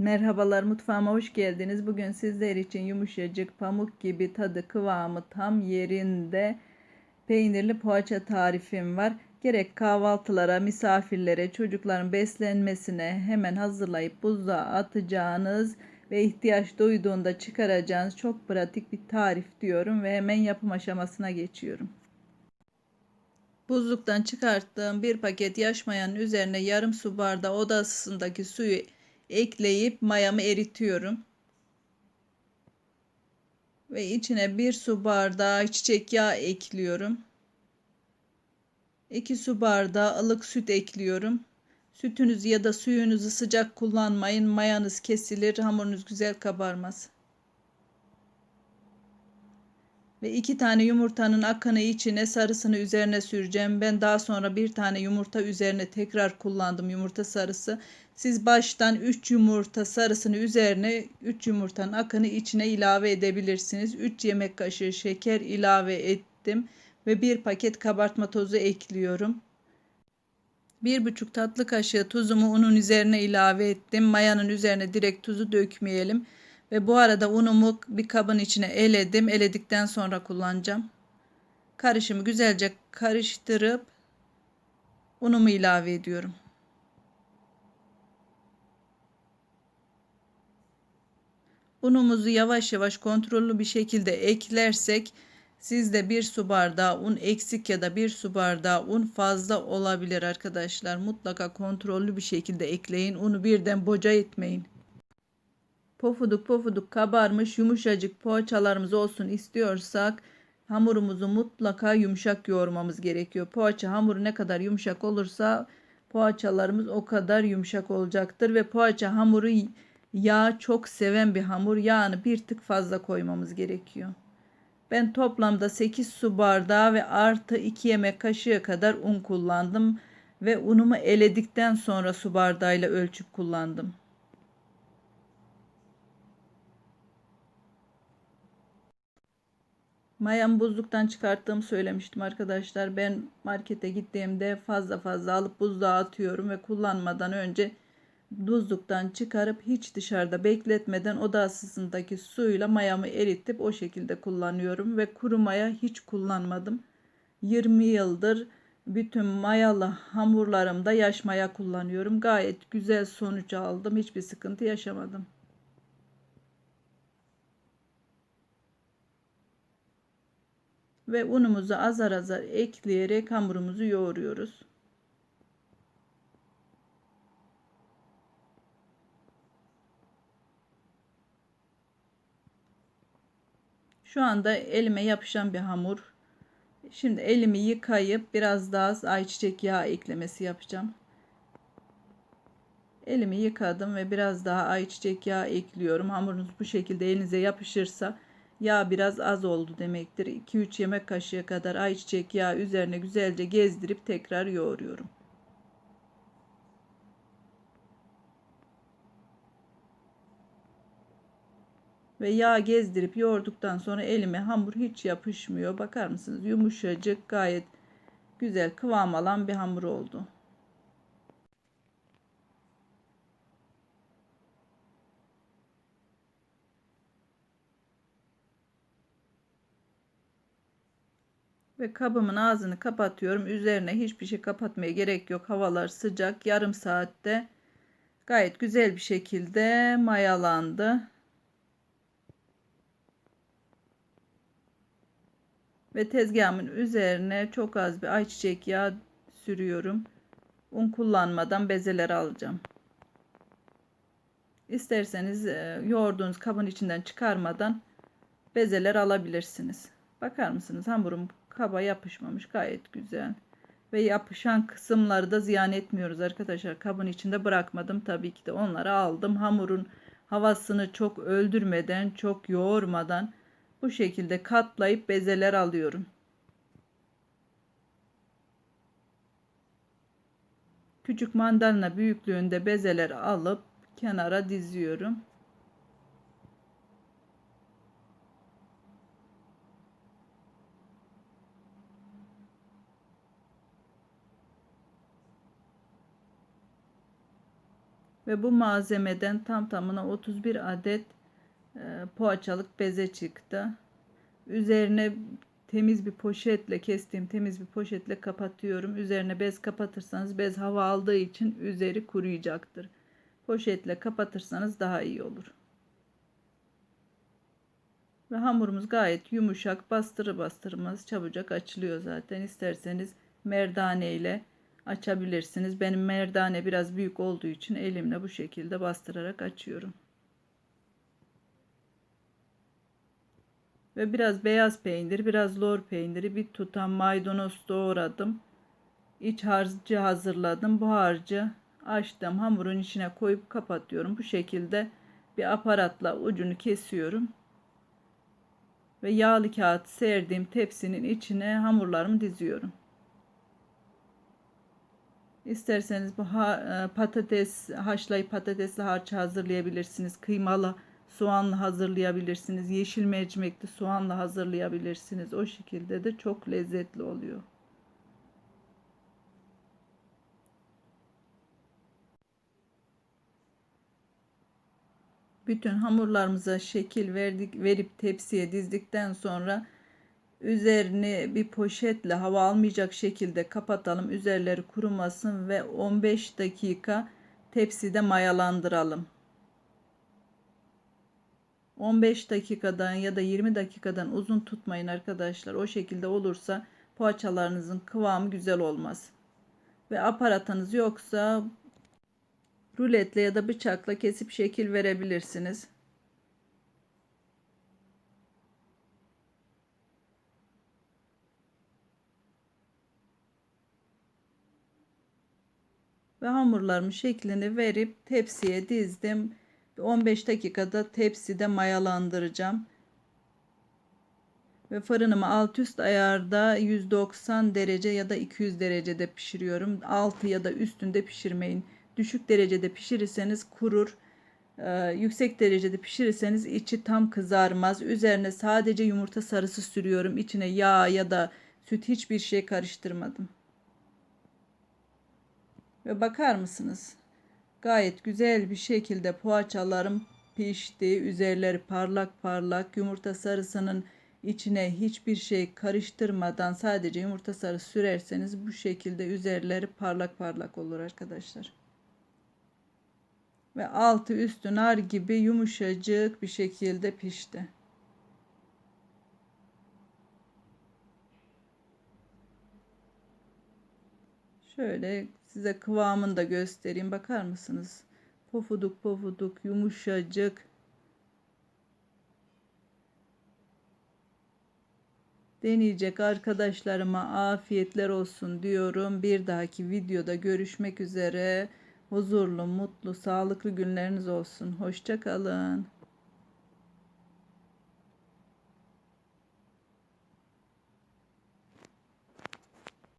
Merhabalar mutfağıma hoş geldiniz. Bugün sizler için yumuşacık pamuk gibi tadı kıvamı tam yerinde peynirli poğaça tarifim var. Gerek kahvaltılara, misafirlere, çocukların beslenmesine hemen hazırlayıp buzluğa atacağınız ve ihtiyaç duyduğunda çıkaracağınız çok pratik bir tarif diyorum ve hemen yapım aşamasına geçiyorum. Buzluktan çıkarttığım bir paket yaş mayanın üzerine yarım su bardağı oda ısısındaki suyu ekleyip mayamı eritiyorum. Ve içine bir su bardağı çiçek yağı ekliyorum. 2 su bardağı ılık süt ekliyorum. Sütünüzü ya da suyunuzu sıcak kullanmayın. Mayanız kesilir, hamurunuz güzel kabarmaz. Ve iki tane yumurtanın akını içine sarısını üzerine süreceğim. Ben daha sonra bir tane yumurta üzerine tekrar kullandım yumurta sarısı. Siz baştan 3 yumurta sarısını üzerine 3 yumurtanın akını içine ilave edebilirsiniz. 3 yemek kaşığı şeker ilave ettim ve bir paket kabartma tozu ekliyorum. 1,5 tatlı kaşığı tuzumu unun üzerine ilave ettim. Mayanın üzerine direkt tuzu dökmeyelim. Ve bu arada unumu bir kabın içine eledim. Eledikten sonra kullanacağım. Karışımı güzelce karıştırıp unumu ilave ediyorum. Unumuzu yavaş yavaş kontrollü bir şekilde eklersek sizde bir su bardağı un eksik ya da bir su bardağı un fazla olabilir arkadaşlar. Mutlaka kontrollü bir şekilde ekleyin. Unu birden boca etmeyin. Pofuduk pofuduk kabarmış yumuşacık poğaçalarımız olsun istiyorsak hamurumuzu mutlaka yumuşak yoğurmamız gerekiyor. Poğaça hamuru ne kadar yumuşak olursa poğaçalarımız o kadar yumuşak olacaktır ve poğaça hamuru yağ çok seven bir hamur. Yağını bir tık fazla koymamız gerekiyor. Ben toplamda 8 su bardağı ve artı 2 yemek kaşığı kadar un kullandım ve unumu eledikten sonra su bardağıyla ölçüp kullandım. Mayamı buzluktan çıkarttığımı söylemiştim arkadaşlar. Ben markete gittiğimde fazla fazla alıp buzluğa atıyorum ve kullanmadan önce buzluktan çıkarıp hiç dışarıda bekletmeden oda ısısındaki suyla mayamı eritip o şekilde kullanıyorum ve kuru maya hiç kullanmadım. 20 yıldır bütün mayalı hamurlarımda yaş maya kullanıyorum. Gayet güzel sonuç aldım. Hiçbir sıkıntı yaşamadım. Ve unumuzu azar azar ekleyerek hamurumuzu yoğuruyoruz. Şu anda elime yapışan bir hamur. Şimdi elimi yıkayıp biraz daha ayçiçek yağı eklemesi yapacağım. Elimi yıkadım ve biraz daha ayçiçek yağı ekliyorum. Hamurunuz bu şekilde elinize yapışırsa yağ biraz az oldu demektir. 2-3 yemek kaşığı kadar ayçiçek yağı üzerine güzelce gezdirip tekrar yoğuruyorum. ve yağ gezdirip yoğurduktan sonra elime hamur hiç yapışmıyor. Bakar mısınız? Yumuşacık gayet güzel kıvam alan bir hamur oldu. Ve kabımın ağzını kapatıyorum. Üzerine hiçbir şey kapatmaya gerek yok. Havalar sıcak. Yarım saatte gayet güzel bir şekilde mayalandı. Ve tezgahımın üzerine çok az bir ayçiçek yağı sürüyorum. Un kullanmadan bezeler alacağım. İsterseniz e, yoğurduğunuz kabın içinden çıkarmadan bezeler alabilirsiniz. Bakar mısınız hamurum kaba yapışmamış gayet güzel. Ve yapışan kısımları da ziyan etmiyoruz arkadaşlar. Kabın içinde bırakmadım tabii ki de onları aldım. Hamurun havasını çok öldürmeden, çok yoğurmadan bu şekilde katlayıp bezeler alıyorum. Küçük mandalina büyüklüğünde bezeler alıp kenara diziyorum. Ve bu malzemeden tam tamına 31 adet e, poğaçalık beze çıktı. Üzerine temiz bir poşetle kestiğim temiz bir poşetle kapatıyorum. Üzerine bez kapatırsanız bez hava aldığı için üzeri kuruyacaktır. Poşetle kapatırsanız daha iyi olur. Ve hamurumuz gayet yumuşak bastırı bastırmaz çabucak açılıyor zaten. İsterseniz merdane ile açabilirsiniz. Benim merdane biraz büyük olduğu için elimle bu şekilde bastırarak açıyorum. Ve biraz beyaz peynir, biraz lor peyniri, bir tutam maydanoz doğradım. İç harcı hazırladım. Bu harcı açtım. Hamurun içine koyup kapatıyorum. Bu şekilde bir aparatla ucunu kesiyorum. Ve yağlı kağıt serdiğim tepsinin içine hamurlarımı diziyorum. İsterseniz bu ha, e, patates haşlayıp patatesli harç hazırlayabilirsiniz. Kıymalı soğanlı hazırlayabilirsiniz. Yeşil mercimekli soğanla hazırlayabilirsiniz. O şekilde de çok lezzetli oluyor. Bütün hamurlarımıza şekil verdik, verip tepsiye dizdikten sonra üzerini bir poşetle hava almayacak şekilde kapatalım. Üzerleri kurumasın ve 15 dakika tepside mayalandıralım. 15 dakikadan ya da 20 dakikadan uzun tutmayın arkadaşlar. O şekilde olursa poğaçalarınızın kıvamı güzel olmaz. Ve aparatınız yoksa ruletle ya da bıçakla kesip şekil verebilirsiniz. Ve hamurlarımın şeklini verip tepsiye dizdim. 15 dakikada tepside mayalandıracağım. Ve fırınımı alt üst ayarda 190 derece ya da 200 derecede pişiriyorum. Altı ya da üstünde pişirmeyin. Düşük derecede pişirirseniz kurur. Ee, yüksek derecede pişirirseniz içi tam kızarmaz. Üzerine sadece yumurta sarısı sürüyorum. İçine yağ ya da süt hiçbir şey karıştırmadım. Ve bakar mısınız? Gayet güzel bir şekilde poğaçalarım pişti. Üzerleri parlak parlak. Yumurta sarısının içine hiçbir şey karıştırmadan sadece yumurta sarısı sürerseniz bu şekilde üzerleri parlak parlak olur arkadaşlar. Ve altı üstü nar gibi yumuşacık bir şekilde pişti. Şöyle size kıvamını da göstereyim. Bakar mısınız? Pofuduk pofuduk yumuşacık. Deneyecek arkadaşlarıma afiyetler olsun diyorum. Bir dahaki videoda görüşmek üzere. Huzurlu, mutlu, sağlıklı günleriniz olsun. Hoşça kalın.